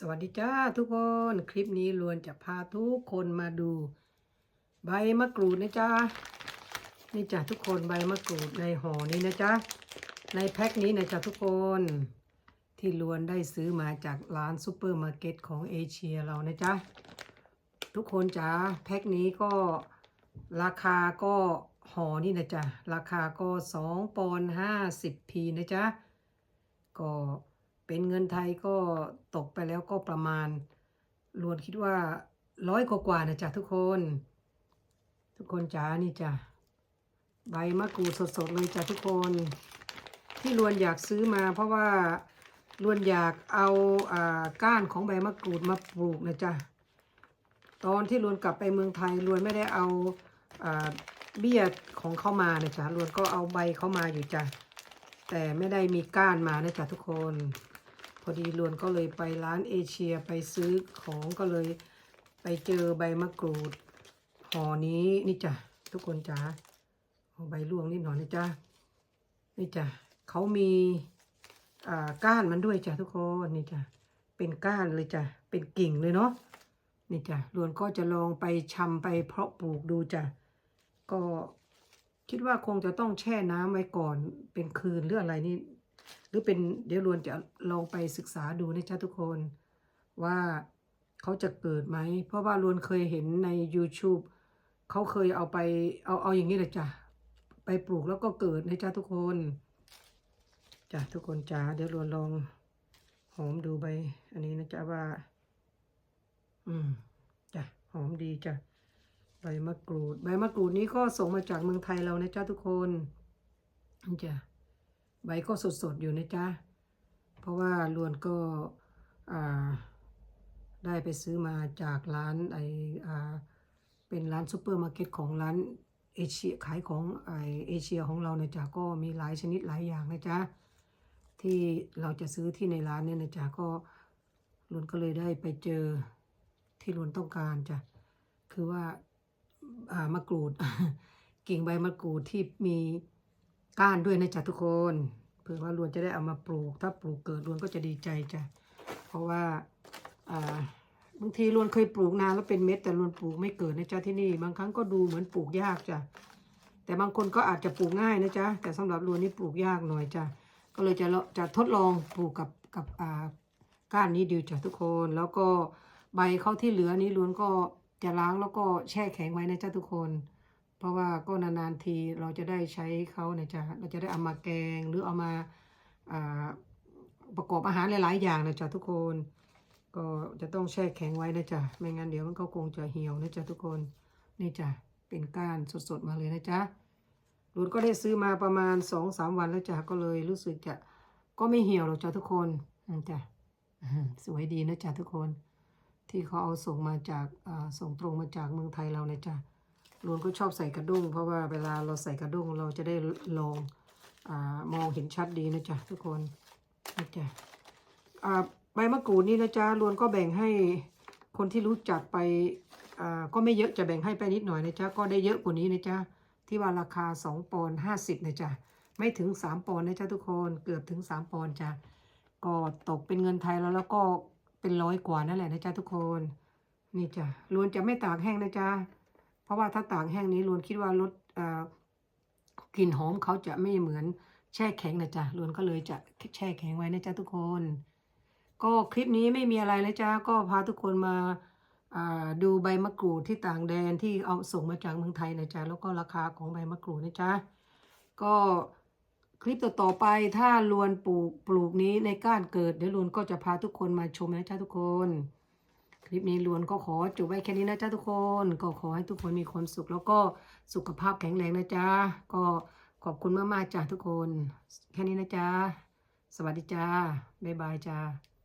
สวัสดีจ้าทุกคน คลิปนี้ลวนจะพาทุกคนมาดู ใบมะกรูดนะจ๊ะนี่จ้ะทุกคนใบมะกรูดในห่อนี้นะจ๊ะในแพ็คนี้นะจ๊ะทุกคน ที่ลวนได้ซื้อมาจากร้านซูเปอร์มาร์เก็ตของเอเชียเรานะจ๊ะทุกคนจ๋าแพ็คนี้ก็ราคาก็ห่อนี่นะจ๊ะราคาก็2ปอนด์50พีนะจ๊ะก็ เป็นเงินไทยก็ตกไปแล้วก็ประมาณรวนคิดว่าร้อยกว่าๆนะจ๊ะทุกคน ทุกคนจ๋านี่จ้ะใบมะกรูดสดๆเลยจ้ะทุกคน ที่รวนอยากซื้อมา เพราะว่ารวนอยากเอาอ่าก้านของใบมะกรูดมาปลูกนะจ๊ะตอนที่รวนกลับไปเมืองไทยรวนไม่ได้เอาอ่าเบี้ยของเข้ามานะจ๊ะรวนก็เอาใบเข้ามาอยู่จ้ะ แต่ไม่ได้มีก้านมานะจ๊ะทุกคน พอดีลวนก็เลยไปร้านเอเชียไปซื้อของก็เลยไปเจอใบมะกรูดห่อนี้นี่จ้ะทุกคนจ๋าใบร่วงนิดหน่อยนะจ๊ะนี่จ้ะเขามีอ่าก้านมันด้วยจ้ะทุกคนนี่จ้ะเป็นก้านเลยจ้ะเป็นกิ่งเลยเนาะนี่จ้ะลวนก็จะลองไปชำไปเพาะปลูกดูจ้ะก็ คิดว่าคงจะต้องแช่น้ำไว้ก่อนเป็นคืนหรืออะไรนี่ หรือเป็นเดี๋ยวรวนจะลองไปศึกษาดูนะจ๊ะทุกคนว่าเขาจะเกิดไหม เพราะว่ารวนเคยเห็นใน YouTube เขาเคยเอาไปเอาเอาอย่างนี้เลยจ้ะไปปลูกแล้วก็เกิดนะจ๊ะทุกคนจ้ะทุกคนจ้าเดี๋ยวรวนลองหอมดูใบอันนี้นะจ๊ะว่า อืมจ้ะหอมดีจ้ะ บมะกรูด ใบมะกรูดนี้ก็ส่งมาจากเมืองไทยเรานะจ๊ะทุกคนนี่จ้ะใบก็สดๆอยู่นะจ๊ะเพราะว่าลวนก็อ่าได้ไปซื้อมาจากร้านไออ่าเป็นร้านซูเปอร์มาร์เก็ตของร้านเอเชียขายของไอเอเชียของเรานะจ๊ะก็มีหลายชนิดหลายอย่างนะจ๊ะที่เราจะซื้อที่ในร้านเนี่ยนะจ๊ะก็ลวนก็เลยได้ไปเจอที่ลวนต้องการจ้ะคือว่า มะกรูด กิ่งใบมะกรูดที่มีก้านด้วยนะจ๊ะทุกคนเผื่อว่าลวนจะได้เอามาปลูก ถ้าปลูกเกิดลวนก็จะดีใจจ้ะเพราะว่าบางทีลวนเคยปลูกนานแล้วเป็นเม็ด แต่ลวนปลูกไม่เกิดนะจ๊ะที่นี่ บางครั้งก็ดูเหมือนปลูกยากจ้ะแต่บางคนก็อาจจะปลูกง่ายนะจ๊ะแต่สำหรับลวนนี่ปลูกยากหน่อยจ้ะก็เลยจะจะทดลองปลูกกับกับก้านนี้ดูจ้ะทุกคน แล้วก็ใบเขาที่เหลือนี้ลวนก็ จะล้างแล้วก็แช่แข็งไว้นะจ๊ะทุกคน เพราะว่าก็นานๆทีเราจะได้ใช้เขานะจ๊ะเราจะได้เอามาแกงหรือเอามาประกอบอาหารหลายๆอย่างนะจ๊ะทุกคน ก็จะต้องแช่แข็งไว้นะจ๊ะไม่งั้นเดี๋ยวมันก็คงจะเหี่ยวนะจ๊ะทุกคนนี่จ้ะเป็นก้านสดๆมาเลยนะจ๊ะรุนก็ได้ซื้อมาประมาณสองสามวันแล้วจ้ะก็เลยรู้สึกจะก็ไม่เหี่ยวหรอกจ้ะทุกคนจ้ะสวยดีนะจ๊ะทุกคน ที่เขาเอาส่งมาจากส่งตรงมาจากเมืองไทยเรานะจ๊ะรวนก็ชอบใส่กระด้ง เพราะว่าเวลาเราใส่กระด้งเราจะได้ลองอมองเห็นชัดดีนะจ๊ะทุกคนนะจ๊ะอ่าใบมะกรูดนี่นะจ๊ะรวนก็แบ่งให้คนที่รู้จักไปก็ไม่เยอะจะแบ่งให้ไปนิดหน่อยนะจ๊ะก็ได้เยอะกว่านี้นะจ๊ะที่ว่าราคา 2ปอนด์50นะจ๊ะไม่ถึง 3ปอนด์นะจ๊ะทุกคนเกือบถึง 3ปอนด์จ้ะก็ตกเป็นเงินไทยแล้วแล้วก็ เป็นร้อยกว่านั่นแหละนะจ๊ะทุกคน นี่จ้ะล้วนจะไม่ตากแห้งนะจ๊ะเพราะว่าถ้าตากแห้งนี้ล้วนคิดว่ารสอ่ากลิ่นหอมเขาจะไม่เหมือนแช่แข็งนะจ๊ะล้วนก็เลยจะแช่แข็งไว้นะจ๊ะทุกคน ก็คลิปนี้ไม่มีอะไรเลยจ้ะก็พาทุกคนมาอ่าดูใบมะกรูดที่ต่างแดนที่เอาส่งมาจากเมืองไทยนะจ๊ะแล้วก็ราคาของใบมะกรูดนะจ๊ะก็ ลิปต่อๆไปถ้าลวนปลูกปลูกนี้ในก้านเกิดเดี๋ยวลวนก็จะพาทุกคนมาชมนะจ๊ะทุกคน คลิปนี้ลวนก็ขอจบไว้แค่นี้นะจ๊ะทุกคน ก็ขอให้ทุกคนมีความสุข แล้วก็สุขภาพแข็งแรงนะจ๊ะก็ขอบคุณมากๆจ้ะทุกคน แค่นี้นะจ๊ะสวัสดีจ้าบ๊ายบายจ้า